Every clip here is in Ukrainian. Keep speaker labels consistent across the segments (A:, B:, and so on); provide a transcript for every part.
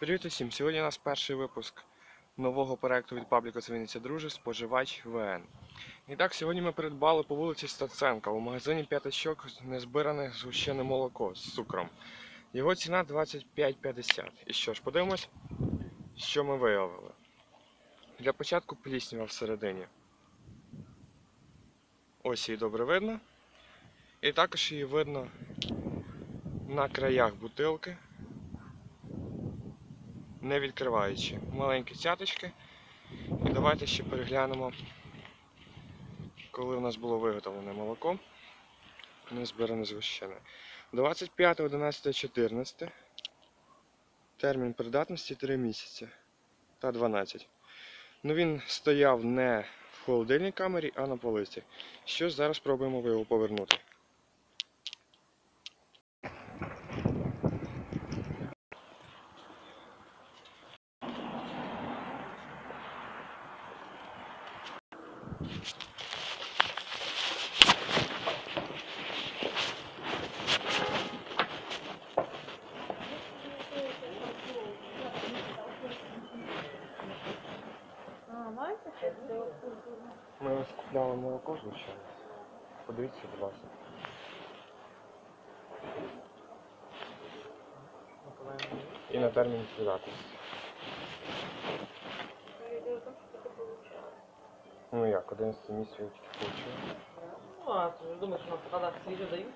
A: Привіт усім! Сьогодні у нас перший випуск нового проекту від пабліка Свиниця Друже Споживач ВН. І так, сьогодні ми придбали по вулиці Стаценка у магазині п'ятачок незбиране згущене молоко з цукром. Його ціна 25,50. І що ж, подивимось, що ми виявили. Для початку пліснява всередині. Ось її добре видно. І також її видно на краях бутилки не відкриваючи. Маленькі цяточки. І давайте ще переглянемо, коли в нас було виготовлене молоко. Не збиране згущене. 25, 11, 14. Термін придатності 3 місяці та 12. Ну він стояв не в холодильній камері, а на полиці. Що зараз спробуємо його повернути.
B: А, бачите, це культурно.
A: Ми ось купляли молоко звичайно. Подивіться, будь ласка. І на термін придатності. Ну як, 11 місяців я тільки получив.
C: Ну, а ти ж думаєш, що нам покладати свіжу дають?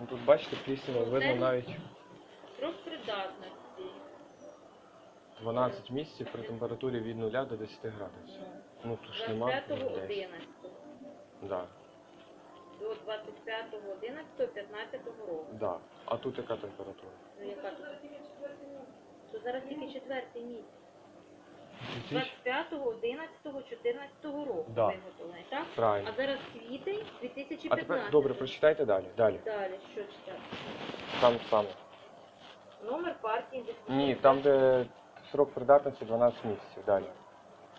A: Ну тут бачите, пліснява видно навіть
B: Срок придатності.
A: 12 місяців при температурі від 0 до 10 градусів. Ну тут ж нема.
B: 25.11
A: Да,
B: до 25.11.15 року.
A: да. А тут яка температура?
B: Ну, яка тут? То зараз тільки четвертий місяць.
A: 2000?
B: 25.11.14 року
A: Да.
B: виготовлений, так?
A: Правильно.
B: А зараз квітень
A: А
B: 2015.
A: тепер добре, прочитайте далі. Далі.
B: Далі, що читати?
A: Там саме.
B: Номер партії.
A: Ні, там де срок придатності 12 місяців. Далі.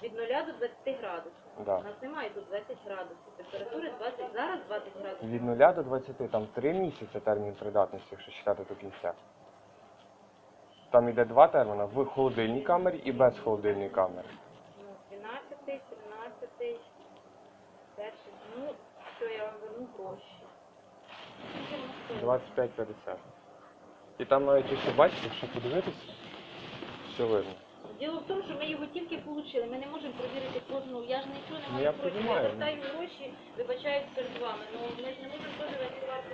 B: Від 0 до 20 градусів.
A: Да.
B: У нас немає тут 20 градусів. Температури 20, зараз 20 градусів.
A: Від 0 до 20, там 3 місяці термін придатності, якщо читати до кінця. Там йде два терміни в холодильній камері і без холодильної камери.
B: Ну, 12, 13, перший. Ну, що я вам верну гроші. Скільки воно стоїть?
A: 25-50. І там навіть якщо бачите, якщо подивитися, все.
B: Діло в тому, що ми його тільки отримали. Ми не можемо перевірити кожну. Я ж нічого не
A: Ну,
B: маю
A: я
B: проти.
A: розумію.
B: Я вертаю гроші, вибачаюсь перед вами. Ну ми ж не можемо теж перевірити.